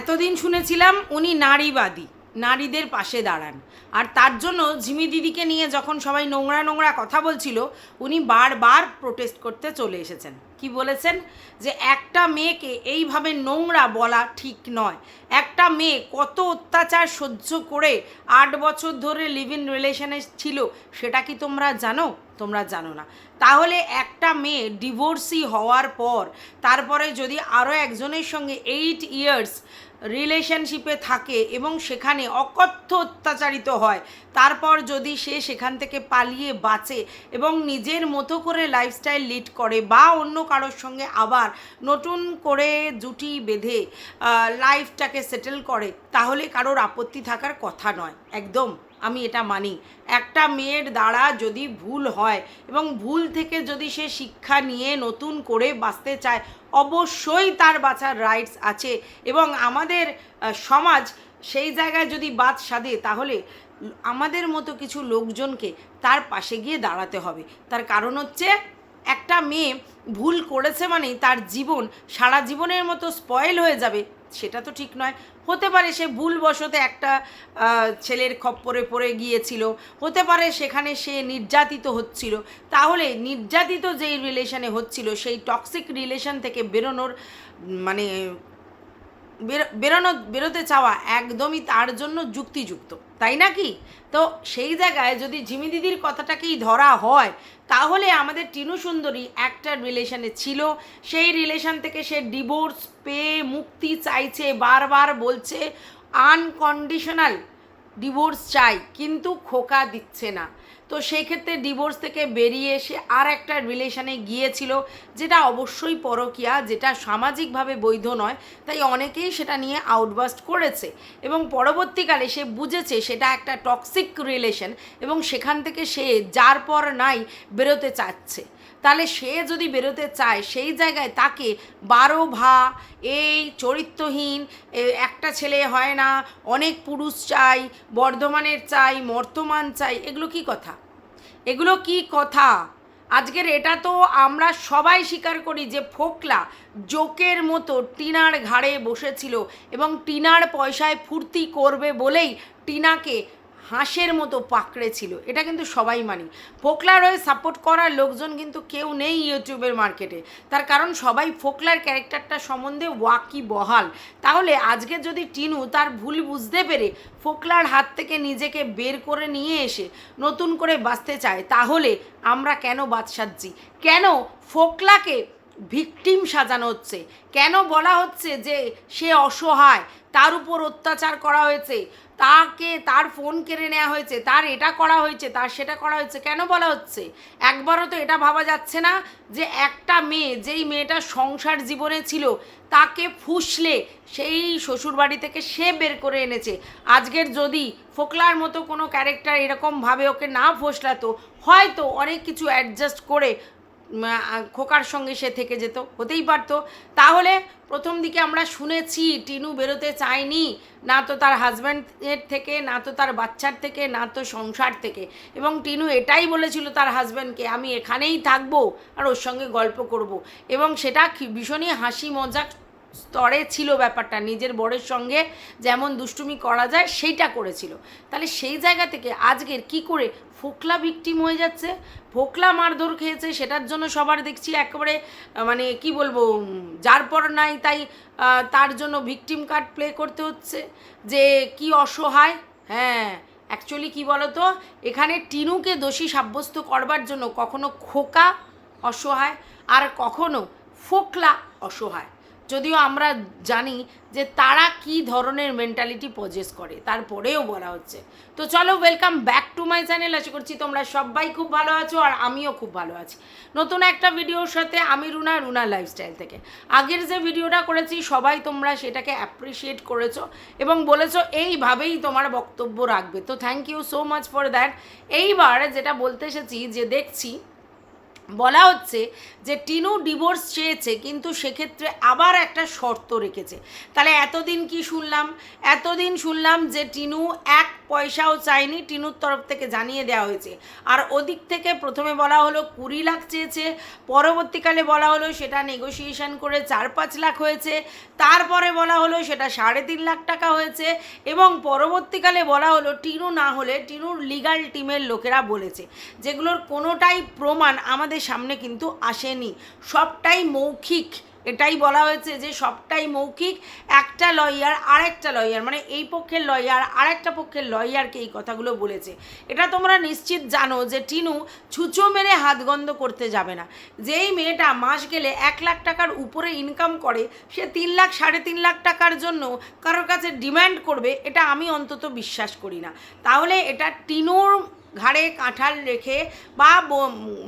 এতদিন শুনেছিলাম উনি নারীবাদী। নারীদের পাশে দাঁড়ান। আর তার জন্য ঝিমি দিদিকে নিয়ে যখন সবাই নোংরা নোংরা কথা বলছিল, উনি বারবার প্রোটেস্ট করতে চলে এসেছেন। কি বলেছেন? যে একটা মেয়েকে এইভাবে নোংরা বলা ঠিক নয়। একটা মেয়ে কত অত্যাচার সহ্য করে আট বছর ধরে লিভ ইন রিলেশনে ছিল, সেটা কি তোমরা জানো? তোমরা জানো না। তাহলে একটা মেয়ে ডিভোর্সি হওয়ার পর, তারপরে যদি আরও একজনের সঙ্গে এইট ইয়ার্স রিলেশনশিপে থাকে এবং সেখানে অকথ্য অত্যাচারিত হয়। তারপর যদি সে সেখান থেকে পালিয়ে বাঁচে এবং নিজের মতো করে লাইফস্টাইল লিড করে বা অন্য কারোর সঙ্গে আবার নতুন করে জুটি বেঁধে লাইফটাকে সেটেল করে, তাহলে কারোর আপত্তি থাকার কথা নয়। একদম। আমি এটা মানি। একটা মেয়ের দ্বারা যদি ভুল হয় এবং ভুল থেকে যদি সে শিক্ষা নিয়ে নতুন করে বাঁচতে চায়, অবশ্যই তার বাঁচার রাইটস আছে এবং আমাদের সমাজ সেই জায়গায় যদি বাদ সাধে, তাহলে আমাদের মতো কিছু লোকজনকে তার পাশে গিয়ে দাঁড়াতে হবে। তার কারণ হচ্ছে, একটা মেয়ে ভুল করেছে মানেই তার জীবন সারা জীবনের মতো স্পয়েল হয়ে যাবে। সেটা তো ঠিক নয়। হতে পারে সে ভুলবশত একটা ছেলের খপ্পরে পড়ে গিয়েছিল। হতে পারে সেখানে সে নির্যাতিত হচ্ছিল। তাহলে নির্যাতিত যেই রিলেশনে হচ্ছিল, সেই টক্সিক রিলেশন থেকে বেরোনোর মানে বেরোনো, বেরোতে চাওয়া একদমই তার জন্য যুক্তিযুক্ত, তাই না কি? তো সেই জায়গায় যদি ঝিমি দিদির কথাটাকেই ধরা হয়, তাহলে আমাদের টিনু সুন্দরী একটা রিলেশনে ছিল। সেই রিলেশন থেকে সে ডিভোর্স পেয়ে মুক্তি চাইছে, বারবার বলছে আনকন্ডিশনাল ডিভোর্স চাই, কিন্তু খোকা দিচ্ছে না। তো সেই ক্ষেত্রে ডিভোর্স থেকে বেরিয়ে এসে আর একটা রিলেশনে গিয়েছিল, যেটা অবশ্যই পরকীয়া, যেটা সামাজিকভাবে বৈধ নয়, তাই অনেকেই সেটা নিয়ে আউটবাস্ট করেছে এবং পরবর্তীকালে সে বুঝেছে সেটা একটা টক্সিক রিলেশন এবং সেখান থেকে সে যার পর নাই বেরোতে চাচ্ছে। তাহলে সে যদি বেরোতে চায়, সেই জায়গায় তাকে বারো ভা, এই চরিত্রহীন একটা ছেলে হয় না, অনেক পুরুষ চাই, বর্ধমানের চাই, বর্তমান চাই, এগুলো কি কথা? এগুলো কি কথা? আজকের এটা তো আমরা সবাই স্বীকার করি যে ফোকলা জোকের মতো টিনার ঘাড়ে বসেছিল এবং টিনার পয়সায় ফুর্তি করবে বলেই টিনাকে হাঁসের মতো পাকড়ে ছিল। এটা কিন্তু সবাই মানি। ফোকলার হয়ে সাপোর্ট করার লোকজন কিন্তু কেউ নেই ইউটিউবের মার্কেটে তার কারণ সবাই ফোকলার ক্যারেক্টারটা সম্বন্ধে ওয়াকি বহাল। তাহলে আজকে যদি টিনু তার ভুল বুঝতে পেরে ফোকলার হাত থেকে নিজেকে বের করে নিয়ে এসে নতুন করে বাঁচতে চায়, তাহলে আমরা কেন বাদ সাজছি কেন ফোকলাকে ভিকটিম সাজানো হচ্ছে। কেন বলা হচ্ছে যে সে অসহায়? তার উপর অত্যাচার করা হয়েছে। তাকে তার ফোন কেড়ে নেওয়া হয়েছে। তার এটা করা হয়েছে, তার সেটা করা হয়েছে। কেন বলা হচ্ছে? একবারও তো এটা ভাবা যাচ্ছে না যে একটা মেয়ে, যেই মেয়েটা সংসার জীবনে ছিল, তাকে ফুসলে সেই শ্বশুরবাড়ি থেকে সে বের করে এনেছে। আজকের যদি ফোকলার মতো কোনো ক্যারেক্টার এরকমভাবে ওকে না ফসলাতো, হয়তো অনেক কিছু অ্যাডজাস্ট করে খোকার সঙ্গে সে থেকে যেত, হতেই পারতো। তাহলে প্রথম দিকে আমরা শুনেছি, টিনু বেরোতে চায়নি, না তো তার হাজব্যান্ডের থেকে, না তো তার বাচ্চার থেকে, না তো সংসার থেকে। এবং টিনু এটাই বলেছিল তার হাজব্যান্ডকে, আমি এখানেই থাকব আর ওর সঙ্গে গল্প করব। এবং সেটা ভীষণই হাসি মজাক স্তরে ছিল ব্যাপারটা। নিজের বরের সঙ্গে যেমন দুষ্টুমি করা যায়, সেইটা করেছিল। তাহলে সেই জায়গা থেকে আজকের কি করে ফোকলা ভিকটিম হয়ে যাচ্ছে ফোকলা মারধর খেয়েছে, সেটার জন্য সবার দেখছি একেবারে মানে কি বলব যার পর নাই তাই তার জন্য ভিকটিম কার্ড প্লে করতে হচ্ছে, যে কি অসহায় হ্যাঁ অ্যাকচুয়ালি কি বলতো, এখানে টিনুকে দোষী সাব্যস্ত করবার জন্য কখনো খোকা অসহায়, আর কখনো ফোকলা অসহায়। যদিও আমরা জানি যে তারা কি ধরনের মেন্টালিটি পজেস করে, তারপরেও বলা হচ্ছে। তো চলো welcome back to my channel আশা করছি তোমরা সবাই খুব ভালো আছো আর আমিও খুব ভালো আছি। নতুন একটা ভিডিওর সাথে আমি রুনা রুনা লাইফস্টাইল থেকে। আগের যে ভিডিওটা করেছি, সবাই তোমরা সেটাকে অ্যাপ্রিসিয়েট করেছ এবং বলেছ এইভাবেই তোমার বক্তব্য রাখবে। তো thank you so much for that এইবার যেটা বলতে এসেছি, যে দেখছি বলা হচ্ছে যে টিনু ডিভোর্স চেয়েছে, কিন্তু সেক্ষেত্রে আবার একটা শর্ত রেখেছে। তাহলে এতদিন কি শুনলাম? এতদিন শুনলাম যে টিনু এক পয়সাও চায়নি, টিনুর তরফ থেকে জানিয়ে দেওয়া হয়েছে। আর ওদিক থেকে প্রথমে বলা হলো কুড়ি লাখ চেয়েছে, পরবর্তীকালে বলা হলো সেটা নেগোসিয়েশন করে চার পাঁচ লাখ হয়েছে, তারপরে বলা হলো সেটা সাড়ে তিন লাখ টাকা হয়েছে, এবং পরবর্তীকালে বলা হলো টিনু না হলে টিনুর লিগাল টিমের লোকেরা বলেছে। যেগুলোর কোনোটাই প্রমাণ আমাদের সামনে কিন্তু আসেনি। সবটাই মৌখিক। এটাই বলা হয়েছে যে সবটাই মৌখিক। একটা লয়ার আরেকটা লয়ার মানে এই পক্ষের লয়ার আরেকটা পক্ষের লয়ারকে এই কথাগুলো বলেছে। এটা তোমরা নিশ্চিত জানো যে টিনু ছুঁচো মেরে হাতগন্ধ করতে যাবে না। যেই মেয়েটা মাস গেলে এক লাখ টাকার উপরে ইনকাম করে, সে তিন লাখ, সাড়ে তিন লাখ টাকার জন্য কারোর কাছে ডিম্যান্ড করবে, এটা আমি অন্তত বিশ্বাস করি না। তাহলে এটা টিনুর ঘাড়ে কাঁঠাল রেখে বা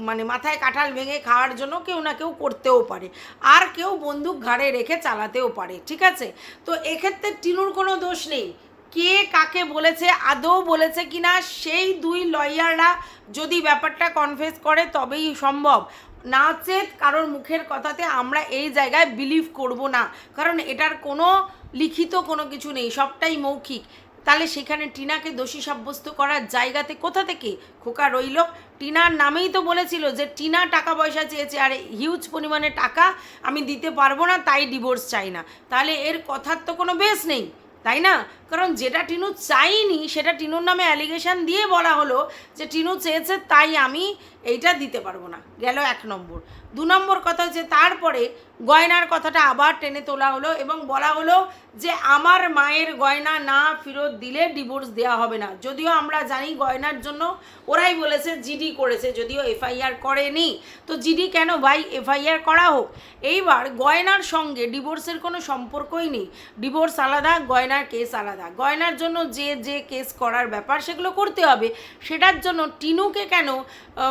মানে মাথায় কাঁঠাল ভেঙে খাওয়ার জন্য কেউ না কেউ করতেও পারে। আর কেউ বন্দুক ঘাড়ে রেখে চালাতেও পারে, ঠিক আছে? তো এক্ষেত্রে টিনুর কোনো দোষ নেই। কে কাকে বলেছে, আদৌ বলেছে কি না সেই দুই লয়াররা যদি ব্যাপারটা কনফেস করে তবেই সম্ভব। নাচেত কারোর মুখের কথাতে আমরা এই জায়গায় বিলিভ করব না। কারণ এটার কোনো লিখিত কোনো কিছু নেই, সবটাই মৌখিক। তাহলে সেখানে টিনাকে দোষী সাব্যস্ত করার জায়গাতে কোথা থেকে খোকা রইল? টিনার নামেই তো বলেছিল যে টিনা টাকা পয়সা চেয়েছে, আর হিউজ পরিমাণে টাকা আমি দিতে পারব না, তাই ডিভোর্স চাই না। তাহলে এর কথার তো কোনো বেস নেই, তাই না? কারণ যেটা টিনু চাইনি, সেটা টিনুর নামে অ্যালিগেশন দিয়ে বলা হলো যে টিনু চেয়েছে তাই আমি এইটা দিতে পারব না। গেল এক নম্বর। দু নম্বর কথা হচ্ছে তারপরে গয়নার কথাটা আবার টেনে তোলা হলো এবং বলা হলো যে আমার মায়ের গয়না না ফেরত দিলে ডিভোর্স দেওয়া হবে না। যদিও আমরা জানি গয়নার জন্য ওরাই বলেছে জিডি করেছে, যদিও এফআইআর করেনি। তো জিডি কেন ভাই? এফআইআর করা হোক। এইবার গয়নার সঙ্গে ডিভোর্সের কোনো সম্পর্কই নেই। ডিভোর্স আলাদা, গয়নার কেস আলাদা। গয়নার জন্য যে যে কেস করার ব্যাপার সেগুলো করতে হবে। সেটার জন্য টিনুকে কেন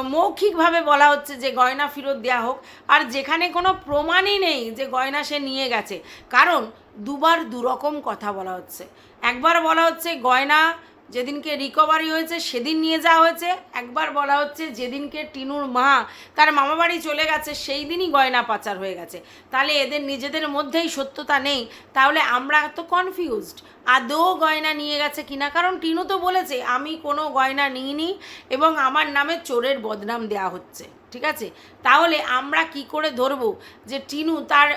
মৌখিকভাবে বলা হচ্ছে যে গয়না ফেরত দেওয়া হোক। আর যেখানে কোনো প্রমাণই নেই যে গয়না সে নিয়ে গেছে। কারণ দুবার দুরকম কথা বলা হচ্ছে। একবার বলা হচ্ছে গয়না যেদিনকে রিকভারি হয়েছে, সেদিন নিয়ে যাওয়া হয়েছে। একবার বলা হচ্ছে যেদিনকে টিনুর মা তার মামাবাড়ি চলে গেছে সেই দিনই গয়না পাচার হয়ে গেছে। তাহলে এদের নিজেদের মধ্যেই সত্যতা নেই। তাহলে আমরা তো কনফিউজড আদৌ গয়না নিয়ে গেছে কিনা? কারণ টিনু তো বলেছে, আমি কোনো গয়না নিইনি এবং আমার নামে চোরের বদনাম দেওয়া হচ্ছে। ঠিক আছে? তাহলে আমরা কি করে ধরবো যে টিনু তার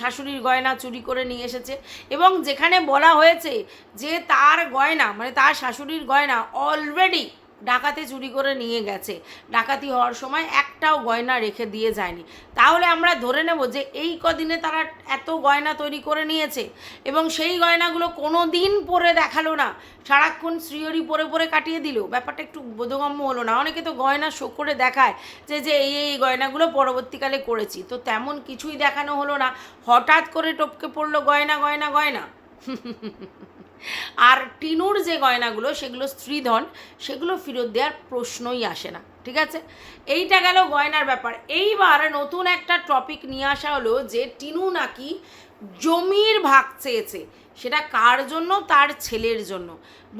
শাশুড়ির গয়না চুরি করে নিয়ে এসেছে এবং যেখানে বলা হয়েছে যে তার গয়না মানে তার শাশুড়ির গয়না অলরেডি ডাকাতে চুরি করে নিয়ে গেছে। ডাকাতি হওয়ার সময় একটাও গয়না রেখে দিয়ে যায়নি। তাহলে আমরা ধরে নেব যে এই কদিনে তারা এত গয়না তৈরি করে নিয়েছে এবং সেই গয়নাগুলো কোনো দিন পরে দেখাল না। সারাক্ষণ শ্রীহরি পরে পরে কাটিয়ে দিল। ব্যাপারটা একটু বোধগম্য হলো না। অনেকে তো গয়না শো করে দেখায় যে যে এই এই গয়নাগুলো পরবর্তীকালে করেছি। তো তেমন কিছুই দেখানো হলো না। হঠাৎ করে টপকে পড়ল গয়না গয়না গয়না। আর টিনুর যে গয়নাগুলো, সেগুলো স্ত্রীধন, সেগুলো ফেরত দেওয়ার প্রশ্নই আসে না, ঠিক আছে? এইটা গেল গয়নার ব্যাপার। এইবার নতুন একটা টপিক নিয়ে আসা হলো যে টিনু নাকি জমির ভাগ চেয়েছে। সেটা কার জন্য? তার ছেলের জন্য।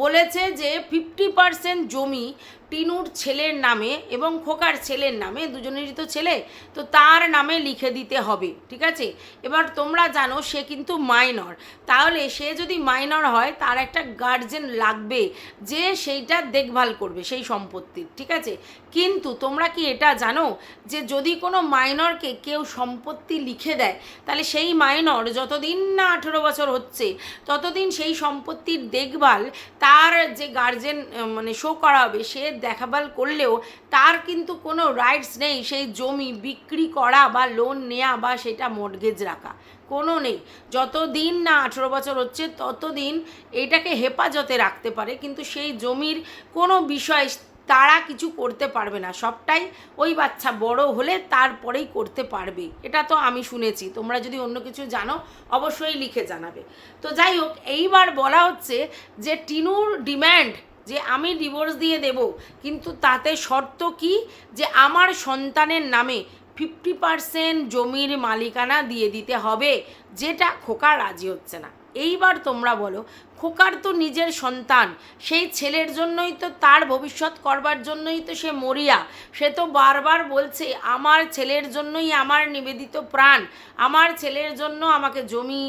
বলেছে যে ফিফটি পার্সেন্ট জমি টিনুর ছেলের নামে এবং খোকার ছেলের নামে, দুজনেরই তো ছেলে, তো তার নামে লিখে দিতে হবে, ঠিক আছে? এবার তোমরা জানো সে কিন্তু মাইনর। তাহলে সে যদি মাইনর হয়, তার একটা গার্জেন লাগবে যে সেইটা দেখভাল করবে, সেই সম্পত্তির, ঠিক আছে? কিন্তু তোমরা কি এটা জানো যে যদি কোনো মাইনরকে কেউ সম্পত্তি লিখে দেয়, তাহলে সেই মাইনর যতদিন না আঠেরো বছর হচ্ছে, ততদিন সেই সম্পত্তির দেখভাল তার যে গার্জেন মানে শো করা হবে সে দেখাভাল করলেও তার কিন্তু কোনো রাইটস নেই সেই জমি বিক্রি করা বা লোন নেওয়া বা সেটা মর্গেজ রাখা। কোনো নেই। যতদিন না আঠেরো বছর হচ্ছে, ততদিন এটাকে হেফাজতে রাখতে পারে। কিন্তু সেই জমির কোনো বিষয় তারা কিছু করতে পারবে না। সবটাই ওই বাচ্চা বড় হলে তারপরেই করতে পারবে। এটা তো আমি শুনেছি। তোমরা যদি অন্য কিছু জানো, অবশ্যই লিখে জানাবে। তো যাই হোক, এইবার বলা হচ্ছে যে টিনুর ডিম্যান্ড যে আমি ডিভোর্স দিয়ে দেব, কিন্তু তাতে শর্ত কি? যে আমার সন্তানের নামে ফিফটি পার্সেন্ট জমির মালিকানা দিয়ে দিতে হবে, যেটা খোকা রাজি হচ্ছে না। এইবার তোমরা বলো খোকার তো নিজের সন্তান। সেই ছেলের জন্যই তো তার ভবিষ্যৎ করবার জন্যই তো সে মরিয়া। সে তো বারবার বলছে, আমার ছেলের জন্যই আমার নিবেদিত প্রাণ। আমার ছেলের জন্য আমাকে জমি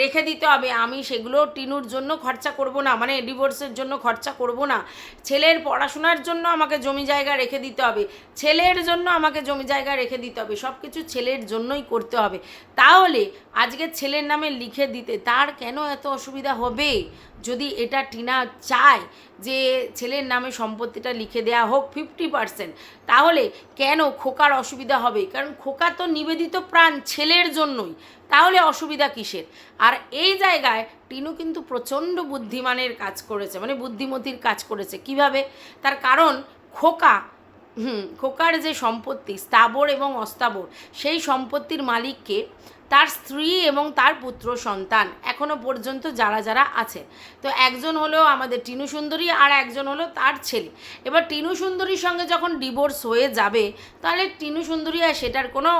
রেখে দিতে হবে। আমি সেগুলো টিনুর জন্য খরচা করব না মানে ডিভোর্সের জন্য খরচা করব না। ছেলের পড়াশোনার জন্য আমাকে জমি জায়গা রেখে দিতে হবে। ছেলের জন্য আমাকে জমি জায়গা রেখে দিতে হবে। সব কিছু ছেলের জন্যই করতে হবে। তাহলে আজকে ছেলের নামে লিখে দিতে তার কেন এত অসুবিধা হবে? যদি এটা টিনা চায় যে ছেলের নামে সম্পত্তিটা লিখে দেওয়া হোক ফিফটি পার্সেন্ট তাহলে কেন খোকার অসুবিধা হবে? কারণ খোকা তো নিবেদিত প্রাণ ছেলের জন্যই। তাহলে অসুবিধা কিসের? আর এই জায়গায় টিনু কিন্তু প্রচণ্ড বুদ্ধিমানের কাজ করেছে মানে বুদ্ধিমতির কাজ করেছে। কীভাবে? তার কারণ খোকা, হুম, খোকার যে সম্পত্তি, স্থাবর এবং অস্থাবর, সেই সম্পত্তির মালিককে তার স্ত্রী এবং তার পুত্র সন্তান এখনও পর্যন্ত যারা যারা আছে। তো একজন হলো আমাদের টিনু সুন্দরী আর একজন হলো তার ছেলে। এবার টিনু সুন্দরীর সঙ্গে যখন ডিভোর্স হয়ে যাবে, তাহলে টিনু সুন্দরী আর সেটার কোনো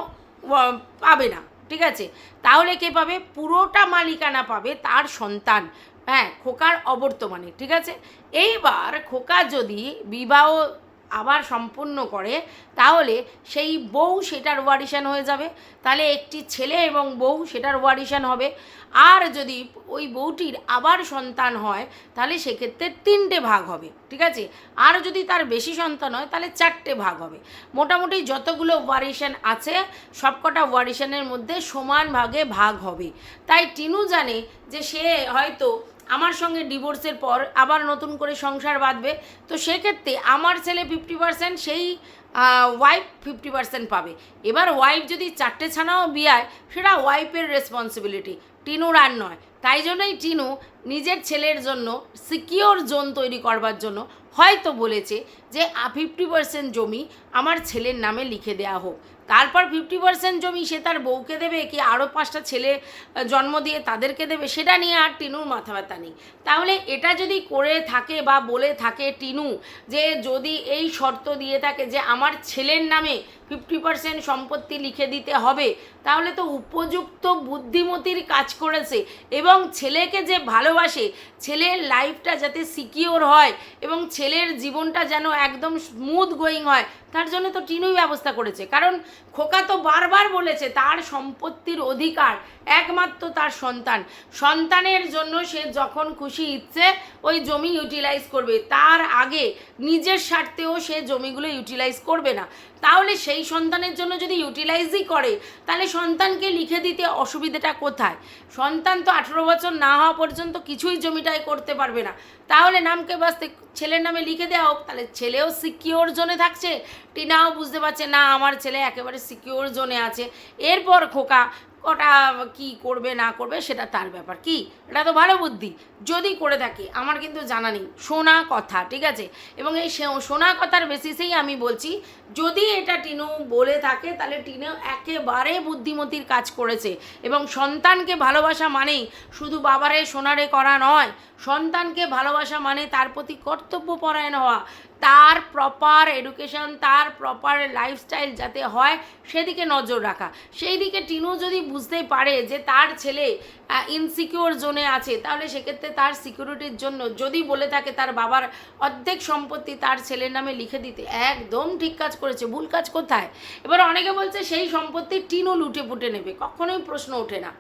পাবে না, ঠিক আছে? তাহলে কে পাবে? পুরোটা মালিকানা পাবে তার সন্তান হ্যাঁ খোকার অবর্তমানে, ঠিক আছে? এইবার খোকা যদি বিবাহ আবার সম্পূর্ণ করে, তাহলে সেই বউ সেটার ওয়ারিশান হয়ে যাবে। তাহলে একটি ছেলে এবং বউ সেটার ওয়ারিশান হবে। আর যদি ওই বউটির আবার সন্তান হয়, তাহলে সেক্ষেত্রে তিনটে ভাগ হবে, ঠিক আছে? আর যদি তার বেশি সন্তান হয়, তাহলে চারটে ভাগ হবে। মোটামুটি যতগুলো ওয়ারিশান আছে, সবকটা ওয়ারিশানের মধ্যে সমান ভাগে ভাগ হবে। তাই টিনু জানে যে সে হয়তো আমার সঙ্গে ডিভোর্সের পর আবার নতুন করে সংসার বাঁধবে। তো সেক্ষেত্রে আমার ছেলে ফিফটি পার্সেন্ট সেই ওয়াইফ ফিফটি পার্সেন্ট পাবে। এবার ওয়াইফ যদি চারটে ছানাও বিয়ায়, সেটা ওয়াইফের রেসপন্সিবিলিটি টিনুর আর নয়। তাই জন্যই টিনু নিজের ছেলের জন্য সিকিওর জোন তৈরি করবার জন্য হয়তো বলেছে যে ফিফটি পার্সেন্ট জমি আমার ছেলের নামে লিখে দেওয়া হোক। তারপর ফিফটি পার্সেন্ট জমি সে তার বউকে দেবে কি আরও পাঁচটা ছেলে জন্ম দিয়ে তাদেরকে দেবে, সেটা নিয়ে আর টিনুর মাথা ব্যথা নেই। তাহলে এটা যদি করে থাকে বা বলে থাকে টিনু যে যদি এই শর্ত দিয়ে থাকে যে আমার ছেলের নামে ফিফটি পার্সেন্ট সম্পত্তি লিখে দিতে হবে। তাহলে তো উপযুক্ত বুদ্ধিমতির কাজ করেছে এবং ছেলেকে যে ভালোবাসে, ছেলের লাইফটা যাতে সিকিওর হয় এবং ছেলের জীবনটা যেন একদম স্মুথ গোয়িং হয়, তার জন্য তো টিনুই ব্যবস্থা করেছে। কারণ খোকা তো বারবার বলেছে, তার সম্পত্তির অধিকার একমাত্র তার সন্তান। সন্তানের জন্য সে যখন খুশি ইচ্ছে, ওই জমি ইউটিলাইজ করবে। তার আগে নিজের স্বার্থেও সে জমিগুলো ইউটিলাইজ করবে না। তাহলে সেই সন্তানের জন্য যদি ইউটিলাইজই করে, তাহলে সন্তানকে লিখে দিতে অসুবিধাটা কোথায়? সন্তান তো আঠেরো বছর না হওয়া পর্যন্ত কিছুই জমিটাই করতে পারবে না। তাহলে নামকে বাঁচতে ছেলের নামে লিখে দেওয়া হোক, তাহলে ছেলেও সিকিওর জোনে থাকছে। টিনাও বুঝতে পারছে, না, আমার ছেলে একেবারে সিকিওর জোনে আছে। এরপর খোকা কটা কি করবে, না করবে, সেটা তার ব্যাপার। কি? এটা তো ভালো বুদ্ধি। যদি করে থাকে, আমার কিন্তু জানা নেই। শোনা কথা, ঠিক আছে? এবং এই শোনা কথার বেসিসেই আমি বলছি, যদি এটা টিনু বলে থাকে, তাহলে টিনু একেবারে বুদ্ধিমতির কাজ করেছে। এবং সন্তানকে ভালোবাসা মানেই শুধু বাবারে, সোনারে করা নয়, সন্তানকে ভালোবাসা মানে তার প্রতি কর্তব্যপরায়ণ হওয়া। তার প্রপার এডুকেশন তার প্রপার লাইফস্টাইল যাতে হয়, সেদিকে নজর রাখা। সেই দিকে টিনু যদি বুঝতে পারে যে তার ছেলে ইনসিকিওর জোনে আছে, তাহলে সেক্ষেত্রে তার সিকিউরিটির জন্য যদি বলে থাকে তার বাবার অর্ধেক সম্পত্তি তার ছেলের নামে লিখে দিতে, একদম ঠিক কাজ করেছে, ভুল কাজ কোথায়? এবার অনেকে বলছে সেই সম্পত্তি টিনু লুটে পুটে নেবে, কখনোই প্রশ্ন ওঠে না।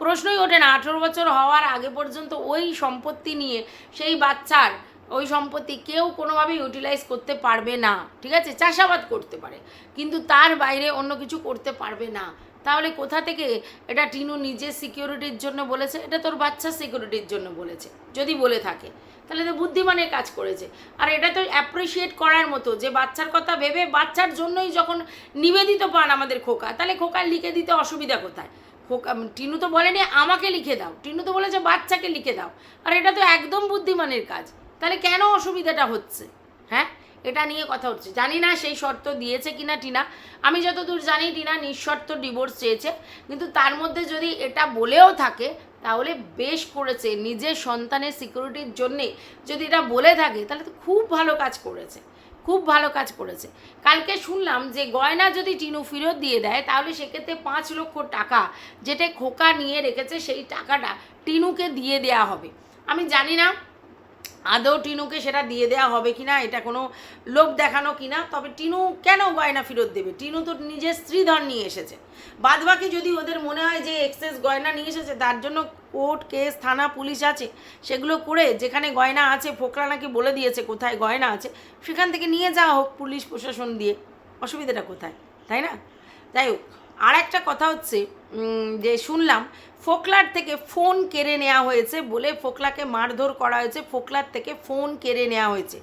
প্রশ্নই ওঠে না, আঠেরো বছর হওয়ার আগে পর্যন্ত ওই সম্পত্তি নিয়ে সেই বাচ্চার ওই সম্পত্তি কেউ কোনোভাবে ইউটিলাইজ করতে পারবে না, ঠিক আছে? চাষাবাদ করতে পারে, কিন্তু তার বাইরে অন্য কিছু করতে পারবে না। তাহলে কোথা থেকে? এটা টিনু নিজের সিকিউরিটির জন্য বলেছে, এটা তোর বাচ্চার সিকিউরিটির জন্য বলেছে, যদি বলে থাকে। তাহলে তো বুদ্ধিমানের কাজ করেছে। আর এটা তো অ্যাপ্রিসিয়েট করার মতো, যে বাচ্চার কথা ভেবে বাচ্চার জন্যই যখন নিবেদিত পান আমাদের খোকা, তাহলে খোকার লিখে দিতে অসুবিধা কোথায়? খোকা, টিনু তো বলেনি, আমাকে লিখে দাও। টিনু তো বলেছে, বাচ্চাকে লিখে দাও। আর এটা তো একদম বুদ্ধিমানের কাজ। তাহলে কেন অসুবিধাটা হচ্ছে? হ্যাঁ? এটা নিয়ে কথা হচ্ছে। জানি না সেই শর্ত দিয়েছে কিনা টিনা। আমি যতদূর জানি, টিনা নিঃশর্ত ডিভোর্স চেয়েছে। কিন্তু তার মধ্যে যদি এটা বলেও থাকে, তাহলে বেশ করেছে। নিজের সন্তানের সিকিউরিটির জন্যে যদি এটা বলে থাকে, তাহলে তো খুব ভালো কাজ করেছে। খুব ভালো কাজ করেছে। কালকে শুনলাম যে গয়না যদি টিনু ফেরত দিয়ে দেয়, তাহলে সেক্ষেত্রে পাঁচ লক্ষ টাকা যেটা খোকা নিয়ে রেখেছে, সেই টাকাটা টিনুকে দিয়ে দেয়া হবে। আমি জানি না আদৌ টিনুকে সেটা দিয়ে দেওয়া হবে কিনা, এটা কোনো লোভ দেখানো কিনা, তবে টিনু কেন গয়না ফেরত দেবে? টিনু তো নিজের স্ত্রীধন নিয়ে এসেছে। বাদবাকি যদি ওদের মনে হয় যে এক্সেস গয়না নিয়ে এসেছে, তার জন্য কোর্ট কেস থানা, পুলিশ আছে, সেগুলো করে যেখানে গয়না আছে, ফোকরা নাকি বলে দিয়েছে কোথায় গয়না আছে, সেখান থেকে নিয়ে যাওয়া হোক পুলিশ প্রশাসন দিয়ে। অসুবিধাটা কোথায়? তাই না? যাই হোক। আর একটা কথা হচ্ছে যে শুনলাম, ফোকলার থেকে ফোন কেড়ে নেওয়া হয়েছে বলে ফোকলাকে মারধর করা হয়েছে, ফোকলার থেকে ফোন কেড়ে নেওয়া হয়েছে।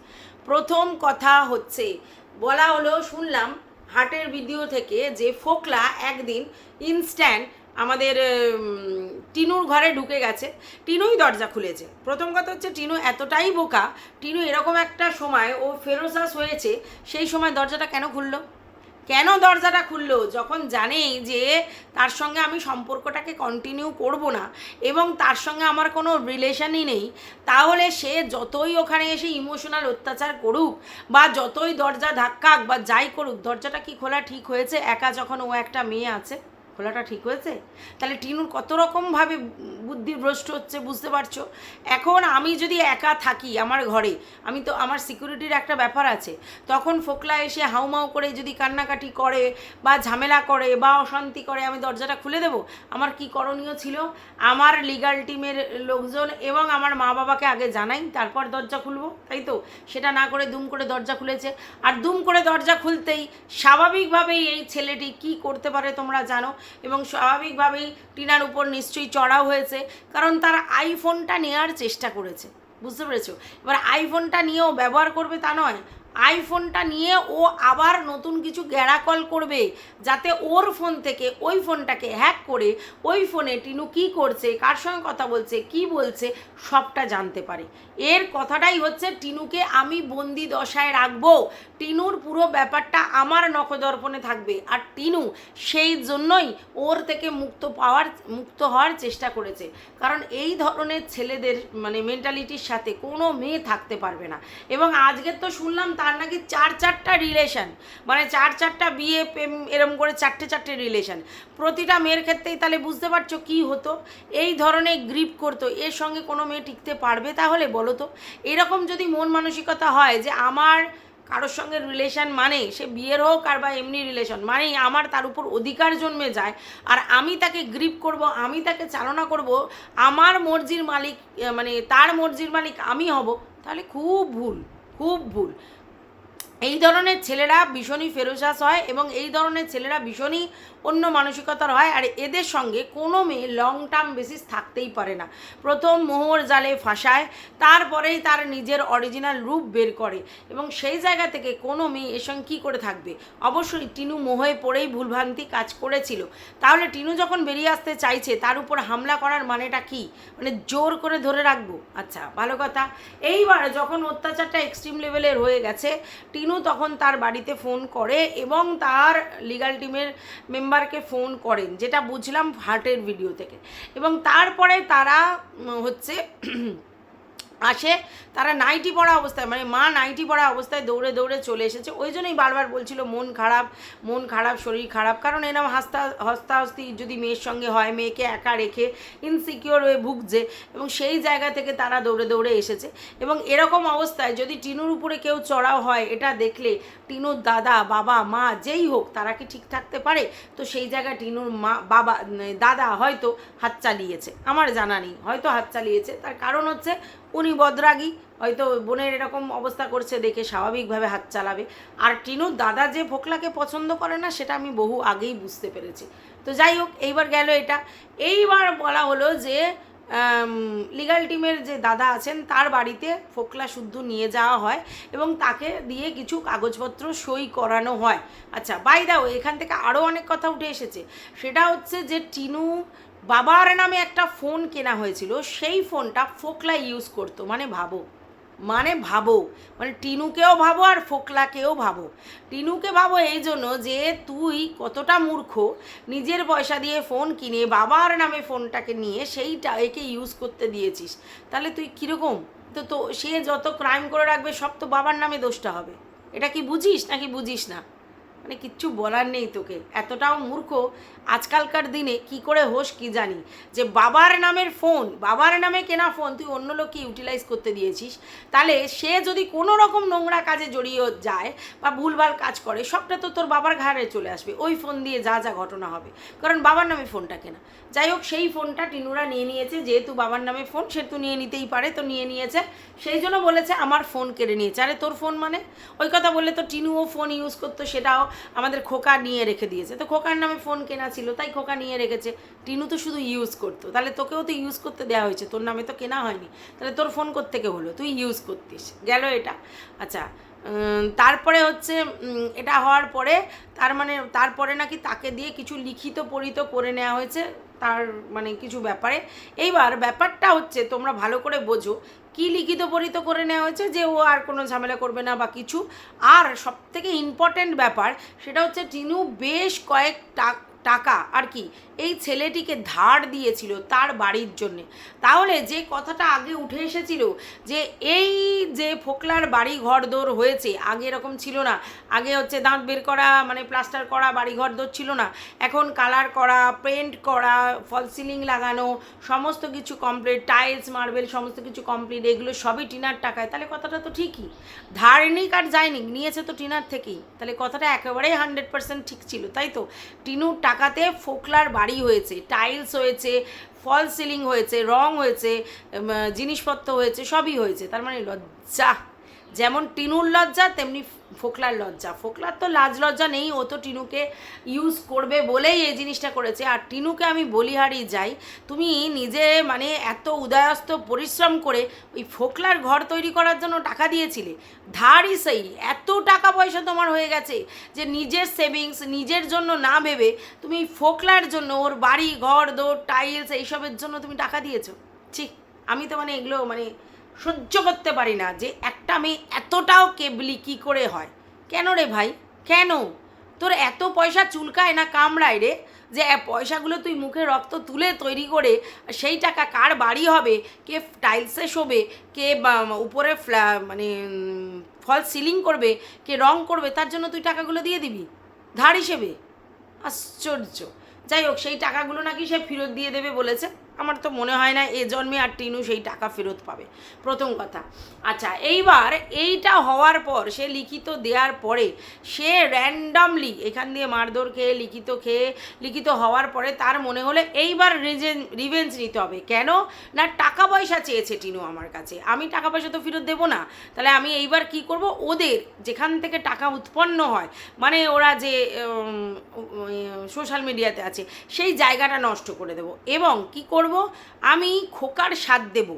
প্রথম কথা হচ্ছে, বলা হলো, শুনলাম হাটের ভিডিও থেকে যে ফোকলা একদিন ইনস্ট্যান্ট আমাদের টিনুর ঘরে ঢুকে গেছে, টিনুই দরজা খুলেছে। প্রথম কথা হচ্ছে, টিনু এতটাই বোকা, টিনু এরকম একটা সময় ও ফেরোসাস হয়েছে, সেই সময় দরজাটা কেন খুললো? কেন দরজাটা খুললো? যখন জানে যে তার সঙ্গে আমি সম্পর্কটাকে কন্টিনিউ করব না এবং তার সঙ্গে আমার কোনো রিলেশনই নেই, তাহলে সে যতই ওখানে এসে ইমোশনাল অত্যাচার করুক বা যতই দরজা ধাক্কাক বা যাই করুক, দরজাটা কি খোলা ঠিক হয়েছে? একা যখন ও একটা মেয়ে আছে? খোলাটা ঠিক হয়েছে? তাহলে টিনুর কত রকমভাবে বুদ্ধিভ্রষ্ট হচ্ছে বুঝতে পারছ? এখন আমি যদি একা থাকি আমার ঘরে, আমি তো, আমার সিকিউরিটির একটা ব্যাপার আছে, তখন ফোকলা এসে হাউমাউ করে যদি কান্নাকাটি করে বা ঝামেলা করে বা অশান্তি করে, আমি দরজাটা খুলে দেব? আমার কি করণীয় ছিল? আমার লিগাল টিমের লোকজন এবং আমার মা বাবাকে আগে জানাই, তারপর দরজা খুলবো, তাই তো? সেটা না করে দুম করে দরজা খুলেছে। আর দুম করে দরজা খুলতেই স্বাভাবিকভাবেই এই ছেলেটি কি করতে পারে তোমরা জানো? এবং স্বাভাবিকভাবেই টিনার উপর নিশ্চয়ই চড়াও হয়েছে, কারণ তারা আইফোনটা নেওয়ার চেষ্টা করেছে। বুঝতে পেরেছ? এবার আইফোনটা নিয়েও ব্যবহার করবে তা নয় আইফোনটা নিয়ে ও আবার নতুন কিছু গ্যারাকল করবে, যাতে ওর ফোন থেকে ওই ফোনটাকে হ্যাক করে ওই ফোনে টিনু কি করছে, কার সঙ্গে কথা বলছে, কি বলছে, সবটা জানতে পারে। এর কথাটাই হচ্ছে, টিনুকে আমি বন্দি দশায় রাখব টিনুর পুরো ব্যাপারটা আমার নখদর্পণে থাকবে। আর টিনু সেই জন্যই ওর থেকে মুক্ত পাওয়ার, মুক্ত হওয়ার চেষ্টা করেছে। কারণ এই ধরনের ছেলেদের মানে মেন্টালিটির সাথে কোনো মেয়ে থাকতে পারবে না। এবং আজকে তো শুনলাম তার নাকি চার চারটা রিলেশন মানে চার চারটা বিয়ে, প্রেম, এরম করে চারটে চারটে রিলেশন প্রতিটা মেয়ের ক্ষেত্রেই তাহলে বুঝতে পারছ কি হতো? এই ধরনের গ্রিপ করতো। এর সঙ্গে কোনো মেয়ে টিকতে পারবে তাহলে বলো তো? এরকম যদি মন মানসিকতা হয় যে আমার কারোর সঙ্গে রিলেশন মানে সে বিয়ের হোক আর বা এমনি রিলেশন মানেই আমার তার উপর অধিকার জন্মে যায়। আর আমি তাকে গ্রিপ করব, আমি তাকে চালনা করব, আমার মর্জির মালিক মানে তার মর্জির মালিক আমি হব, তাহলে খুব ভুল খুব ভুল। এই ধরনের ছেলেরা ভীষণই ফেরোসাস হয় এবং এই ধরনের ছেলেরা ভীষণই অন্য মানসিকতার হয় আর এদের সঙ্গে কোনো মেয়ে লং টার্ম বেসিস থাকতেই পারে না। প্রথম মোহর জালে ফাঁসায়, তারপরেই তার নিজের অরিজিনাল রূপ বের করে এবং সেই জায়গা থেকে কোনো মেয়ে এর সঙ্গে কী করে থাকবে? অবশ্যই টিনু মোহে পড়েই ভুলভ্রান্তি কাজ করেছিল। তাহলে টিনু যখন বেরিয়ে আসতে চাইছে, তার উপর হামলা করার মানেটা কি? মানে জোর করে ধরে রাখব? আচ্ছা ভালো কথা। এইবার যখন অত্যাচারটা এক্সট্রিম লেভেলের হয়ে গেছে, টিনু তখন তার বাড়িতে ফোন করে এবং তার লিগাল টিমের মেম্বারকে ফোন করেন, যেটা বুঝলাম হার্টের ভিডিও থেকে। এবং তারপরে তারা হচ্ছে আসে, তারা নাইটি পড়া অবস্থায় মানে মা নাইটি পড়া অবস্থায় দৌড়ে দৌড়ে চলে এসেছে। ওই জন্যই বারবার বলছিল, মন খারাপ মন খারাপ, শরীর খারাপ। কারণ এরম হাস্তা, হস্তাহস্তি যদি মেয়ের সঙ্গে হয়, মেয়েকে একা রেখে ইনসিকিওর হয়ে ভুগছে, এবং সেই জায়গা থেকে তারা দৌড়ে দৌড়ে এসেছে। এবং এরকম অবস্থায় যদি টিনুর উপরে কেউ চড়াও হয়, এটা দেখলে টিনুর দাদা, বাবা, মা যেই হোক, তারা কি ঠিক থাকতে পারে? তো সেই জায়গায় টিনুর মা, বাবা দাদা হয়তো হাত চালিয়েছে। আমার জানা নেই, হয়তো হাত চালিয়েছে। তার কারণ হচ্ছে, উনি বদরাগী। হয়তো বোনের এরকম অবস্থা করছে, দেখে স্বাভাবিকভাবে হাত চালাবে। আর টিনুর দাদা যে ফোকলাকে পছন্দ করে না, সেটা আমি বহু আগেই বুঝতে পেরেছি। তো যাই হোক, এইবার গেল এটা। এইবার বলা হলো যে লিগাল টিমের যে দাদা আছেন, তার বাড়িতে ফোকলা শুদ্ধ নিয়ে যাওয়া হয় এবং তাকে দিয়ে কিছু কাগজপত্র সই করানো হয়। আচ্ছা বাই দাও এখান থেকে আরও অনেক কথা উঠে এসেছে। সেটা হচ্ছে যে টিনু বাবার নামে একটা ফোন কেনা হয়েছিল, সেই ফোনটা ফোকলা ইউজ করতো মানে ভাবো। মানে ভাবো মানে টিনুকেও ভাবো আর ফোকলাকেও ভাবো। টিনুকে ভাবো এই জন্য যে তুই কতটা মূর্খ, নিজের পয়সা দিয়ে ফোন কিনে বাবার নামে ফোনটাকে নিয়ে সেইটা একে ইউজ করতে দিয়েছিস। তাহলে তুই কীরকম? তো তো সে যত ক্রাইম করে রাখবে, সব তো বাবার নামে দোষটা হবে। এটা কি বুঝিস নাকি বুঝিস না? মানে কিচ্ছু বলার নেই তোকে। এতটাও মূর্খ, আজকালকার দিনে কি করে হোস কি জানি। যে বাবার নামের ফোন বাবার নামে কেনা ফোন তুই অন্য লোককে ইউটিলাইজ করতে দিয়েছিস, তাহলে সে যদি কোনো রকম নোংরা কাজে জড়িয়ে যায় বা ভুলভাল কাজ করে, সবটা তো তোর বাবার ঘাড়ে চলে আসবে। ওই ফোন দিয়ে যা যা ঘটনা হবে। কারণ বাবার নামে ফোনটা কেনা। যাই হোক, সেই ফোনটা টিনুরা নিয়ে নিয়েছে, যেহেতু বাবার নামে ফোন সে তো নিয়ে নিতেই পারে, তো নিয়ে নিয়েছে। সেই জন্য বলেছে, আমার ফোন কেড়ে নিয়েছে। আরে তোর ফোন মানে? ওই কথা বললে তো টিনুও ফোন ইউজ করতো, সেটাও আমাদের খোকা নিয়ে রেখে দিয়েছে। তো খোকার নামে ফোন কেনা ছিল, তাই খোকা নিয়ে রেখেছে। টিনু তো শুধু ইউজ করতো। তাহলে তোকেও তো ইউজ করতে দেওয়া হয়েছে। তোর নামে তো কেনা হয়নি। তাহলে তোর ফোন থেকে হলো? তুই ইউজ করতিস। গেল এটা। আচ্ছা তারপরে হচ্ছে এটা হওয়ার পরে, তার মানে তারপরে নাকি তাকে দিয়ে কিছু লিখিত পরিত করে নেওয়া হয়েছে। তার মানে কিছু ব্যাপারে। এইবার ব্যাপারটা হচ্ছে, তোমরা ভালো করে বোঝো, কি লিখিত পরিত করে নেওয়া হয়েছে যে ও আর কোনো ঝামেলা করবে না বা কিছু। আর সব থেকে ইম্পর্ট্যান্ট ব্যাপার, সেটা হচ্ছে টিনু বেশ কয়েক টাক টাকা আর কি এই ছেলেটিকে ধার দিয়েছিল তার বাড়ির জন্যে। তাহলে যে কথাটা আগে উঠে এসেছিল যে এই যে ফোকলার বাড়ি ঘর দোর হয়েছে, আগে এরকম ছিল না। আগে হচ্ছে দাঁত বের করা মানে প্লাস্টার করা বাড়ি ঘর দোর ছিল না। এখন কালার করা পেন্ট করা, ফল সিলিং লাগানো, সমস্ত কিছু কমপ্লিট টাইলস, মার্বেল সমস্ত কিছু কমপ্লিট এগুলো সবই টিনার টাকায়। তাহলে কথাটা তো ঠিকই। ধার নিক আর যায়নি নিয়েছে তো টিনার থেকেই। তাহলে কথাটা একেবারেই হান্ড্রেড পার্সেন্ট ঠিক ছিল, তাই তো? টিনুর টাকাতে ফোকলার বাড়ি হয়েছে টাইলস হয়েছে ফল সিলিং হয়েছে, রং হয়েছে জিনিসপত্র হয়েছে, সবই হয়েছে। তার মানে লজ্জা। যেমন টিনুর লজ্জা, তেমনি ফোকলার লজ্জা। ফোকলার তো লাজ লজ্জা নেই, ও তো টিনুকে ইউজ করবে বলেই এই জিনিসটা করেছে। আর টিনুকে আমি বলিহারি যাই, তুমি নিজে মানে এত উদয়স্ত পরিশ্রম করে ওই ফোকলার ঘর তৈরি করার জন্য টাকা দিয়েছিলে। ধারই সেই, এত টাকা পয়সা তোমার হয়ে গেছে যে নিজের সেভিংস নিজের জন্য না ভেবে তুমি ফোকলার জন্য ওর বাড়ি, ঘর দৌড় টাইলস এইসবের জন্য তুমি টাকা দিয়েছ। ঠিক আমি তো মানে এগুলো মানে সহ্য করতে পারি না যে একটা মেয়ে এতটাও কেবলি কি করে হয়। কেন রে ভাই? কেন? তোর এত পয়সা চুলকায় না কামড়ায় রে যে পয়সাগুলো তুই মুখে রক্ত তুলে তৈরি করে সেই টাকা কার বাড়ি হবে? কে টাইলসে শোবে? কে উপরে মানে ফল সিলিং করবে? কে রং করবে? তার জন্য তুই টাকাগুলো দিয়ে দিবি? ধার হিসেবে? আশ্চর্য। যাই হোক, সেই টাকাগুলো নাকি সে ফেরত দিয়ে দেবে বলেছে। আমার তো মনে হয় না এ জন্মে আর টিনু সেই টাকা ফেরত পাবে। প্রথম কথা। আচ্ছা এইবার এইটা হওয়ার পর, সে লিখিত দেওয়ার পরে, সে র্যান্ডামলি এখান দিয়ে মারধর খেয়ে, লিখিত খেয়ে, লিখিত হওয়ার পরে তার মনে হলে এইবার রিজেন রিভেঞ্জ নিতে হবে। কেন? না, টাকা পয়সা চেয়েছে টিনু আমার কাছে। আমি টাকা পয়সা তো ফেরত দেবো না। তাহলে আমি এইবার কি করব? ওদের যেখান থেকে টাকা উৎপন্ন হয় মানে ওরা যে সোশ্যাল মিডিয়াতে আছে, সেই জায়গাটা নষ্ট করে দেবো। এবং কি করব? আমি খোকার স্বাদ দেব।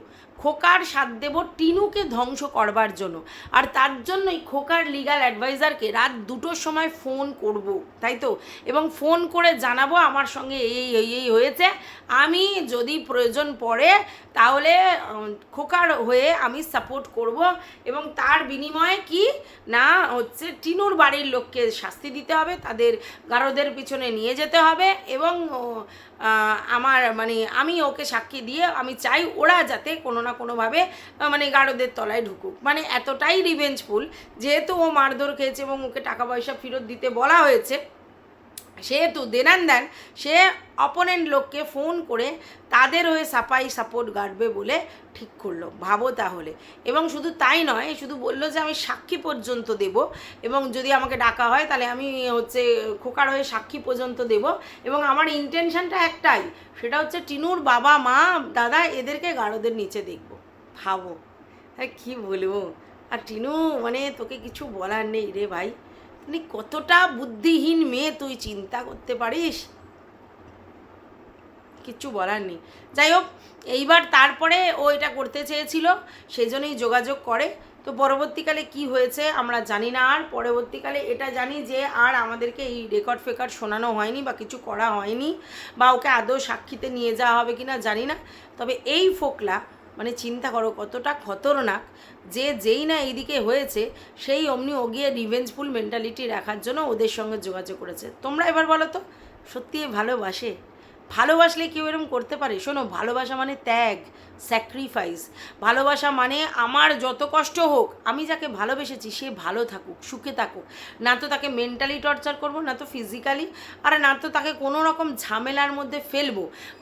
খোকার স্বাদ দেব টিনুকে ধ্বংস করবার জন্য। আর তার জন্যই খোকার লিগাল অ্যাডভাইজারকে রাত দুটোর সময় ফোন করব, তাই তো? এবং ফোন করে জানাব আমার সঙ্গে এই এই এই হয়েছে। আমি যদি প্রয়োজন পড়ে, তাহলে খোকার হয়ে আমি সাপোর্ট করব এবং তার বিনিময়ে কি? না, হচ্ছে টিনুর বাড়ির লোককে শাস্তি দিতে হবে, তাদের গারদের পিছনে নিয়ে যেতে হবে এবং আমার মানে আমি ওকে সাক্ষী দিয়ে আমি চাই ওরা যাতে কোনো না কোনোভাবে মানে গারদের তলায় ঢুকুক। মানে এতটাই রিভেঞ্জফুল যেহেতু ও মারধর খেয়েছে এবং ওকে টাকা পয়সা ফেরত দিতে বলা হয়েছে সেহেতু দেনান দেন, সে অপোনেন্ট লোককে ফোন করে তাদের হয়ে সাপাই সাপোর্ট গাড়বে বলে ঠিক করল। ভাবো তাহলে। এবং শুধু তাই নয়, শুধু বলল যে আমি সাক্ষী পর্যন্ত দেব এবং যদি আমাকে ডাকা হয় তাহলে আমি হচ্ছে খোকার হয়ে সাক্ষী পর্যন্ত দেব। এবং আমার ইন্টেনশনটা একটাই, সেটা হচ্ছে টিনুর বাবা, মা, দাদা এদেরকে গাড়োদের নিচে দেখব। ভাবো। হ্যাঁ কী বলব? আর টিনু মানে তোকে কিছু বলার নেই রে ভাই। মানে কতটা বুদ্ধিহীন মেয়ে তুই চিন্তা করতে পারিস? কিচ্ছু বলার নেই। যাই হোক, এইবার তারপরে ও এটা করতে চেয়েছিল সেই জন্যই যোগাযোগ করে। তো পরবর্তীকালে কি হয়েছে আমরা জানি না, আর পরবর্তীকালে এটা জানি যে আর আমাদেরকে এই রেকর্ড ফেকর্ড শোনানো হয়নি বা কিছু করা হয়নি বা ওকে আদৌ সাক্ষীতে নিয়ে যাওয়া হবে কি না জানি না। তবে এই ফোকলা মানে চিন্তা করো, কতটা খতরনাক যে যেই না এইদিকে হয়েছে, সেই অমনি ওগিয়ে গিয়ে রিভেঞ্জফুল মেন্টালিটি রাখার জন্য ওদের সঙ্গে যোগাযোগ করেছে। তোমরা এবার বলো তো, সত্যি ভালোবাসে? ভালোবাসলে কেউ এরম করতে পারে। শোনো, ভালোবাসা মানে ত্যাগ স্যাক্রিফাইস ভালোবাসা মানে আমার যত কষ্ট হোক, আমি যাকে ভালোবেসেছি, সে ভালো থাকুক, সুখে থাকুক। না তো তাকে মেন্টালি টর্চার করব, না তো ফিজিক্যালি আর না তো তাকে কোনো রকম ঝামেলার মধ্যে ফেলব।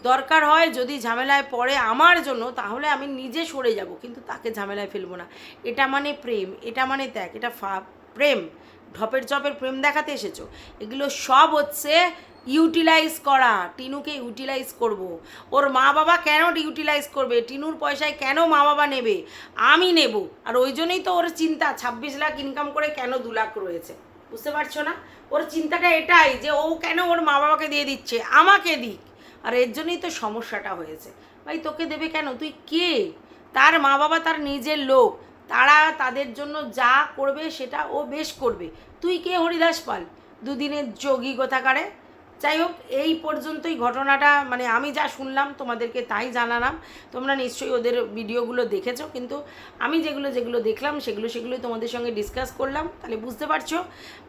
দরকার হয় যদি ঝামেলায় পড়ে আমার জন্য, তাহলে আমি নিজে সরে যাব, কিন্তু তাকে ঝামেলায় ফেলব না। এটা মানে প্রেম, এটা মানে ত্যাগ, এটা ফা প্রেম। ঢপের চপের প্রেম দেখাতে এসেছ। এগুলো সব হচ্ছে ইউটিলাইজ করা। টিনুকে ইউটিলাইজ করব। ওর মা বাবা কেন ইউটিলাইজ করবে? টিনুর পয়সায় কেন মা বাবা নেবে? আমি নেব। আর ওই জন্যই তো ওর চিন্তা, ছাব্বিশ লাখ ইনকাম করে কেন দু লাখ রয়েছে? বুঝতে পারছ না? ওর চিন্তাটা এটাই যে ও কেন ওর মা বাবাকে দিয়ে দিচ্ছে? আমাকে দিক। আর এর জন্যই তো সমস্যাটা হয়েছে। ভাই, তোকে দেবে কেন? তুই কে? তার মা বাবা তার নিজের লোক। তারা তাদের জন্য যা করবে সেটা ও বেশ করবে। তুই কে হরিদাস পাল? দুদিনের যোগী গোথাকারে যাই হোক, এই পর্যন্তই ঘটনাটা। মানে আমি যা শুনলাম, তোমাদেরকে তাই জানালাম। তোমরা নিশ্চয়ই ওদের ভিডিওগুলো দেখেছ, কিন্তু আমি যেগুলো যেগুলো দেখলাম, সেগুলো, সেগুলোই তোমাদের সঙ্গে ডিসকাস করলাম। তাহলে বুঝতে পারছ?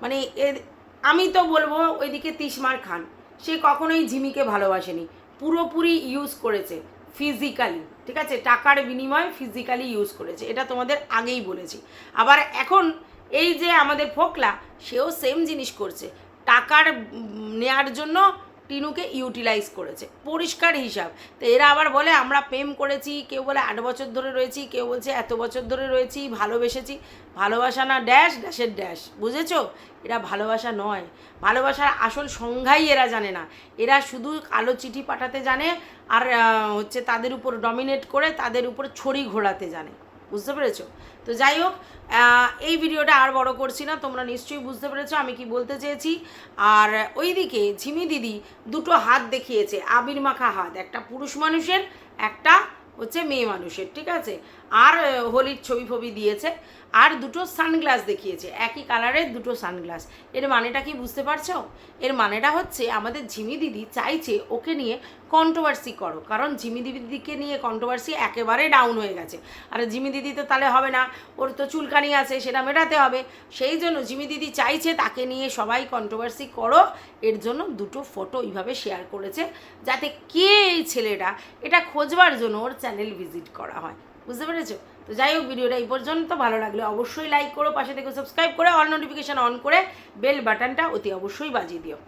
মানে এর, আমি তো বলব ওইদিকে তিসমার খান। সে কখনোই ঝিমিকে ভালোবাসেনি। পুরোপুরি ইউজ করেছে ফিজিক্যালি ঠিক আছে? টাকার বিনিময়ে ফিজিক্যালি ইউজ করেছে। এটা তোমাদের আগেই বলেছি। আবার এখন এই যে আমাদের ফোকলা, সেও সেম জিনিস করছে। টাকার নেয়ার জন্য টিনুকে ইউটিলাইজ করেছে। পরিষ্কার হিসাব। তো এরা আবার বলে, আমরা প্রেম করেছি, কেউ বলে আট বছর ধরে রয়েছি, কেউ বলছে এত বছর ধরে রয়েছি, ভালোবেসেছি। ভালোবাসা না ড্যাশ, ড্যাশের ড্যাশ। বুঝেছ? এরা ভালোবাসা নয়। ভালোবাসার আসল সংজ্ঞাই এরা জানে না। এরা শুধু কালো চিঠি পাঠাতে জানে আর হচ্ছে তাদের উপর ডমিনেট করে তাদের উপর ছড়ি ঘোরাতে জানে। বুঝতে পেরেছ? তো যাই হোক এই ভিডিওটা আর বড় করছি না, তোমরা নিশ্চয়ই বুঝতে পেরেছ আমি কি বলতে চেয়েছি। আর ওইদিকে ঝিমি দিদি দুটো হাত দেখিয়েছে, আবির মাখা হাত, একটা পুরুষ মানুষের, একটা হচ্ছে মেয়ে মানুষের, ঠিক আছে? আর হোলির ছবি ফবি দিয়েছে। আর দুটো সানগ্লাস দেখিয়েছে। একই কালারের দুটো সানগ্লাস। এর মানেটা কি বুঝতে পারছ? এর মানেটা হচ্ছে, আমাদের ঝিমি দিদি চাইছে ওকে নিয়ে কন্ট্রোভার্সি করো। কারণ ঝিমি দিদিকে নিয়ে কন্ট্রোভার্সি একেবারে ডাউন হয়ে গেছে। আর ঝিমি দিদি তো তাহলে হবে না। ওর তো চুলকানি আছে, সেটা মেটাতে হবে। সেই জন্য ঝিমি দিদি চাইছে তাকে নিয়ে সবাই কন্ট্রোভার্সি করো। এর জন্য দুটো ফটো এইভাবে শেয়ার করেছে। যাতে কে এই ছেলেটা, এটা খোঁজবার জন্য ওর চ্যানেল ভিজিট করা হয়। বুঝতে পেরেছ? তো যাই হোক, ভিডিওটা এই পর্যন্ত। ভালো লাগলে অবশ্যই লাইক করো, পাশে থেকে সাবস্ক্রাইব করে অল নোটিফিকেশান অন করে বেল বাটনটা অতি অবশ্যই বাজিয়ে দিও।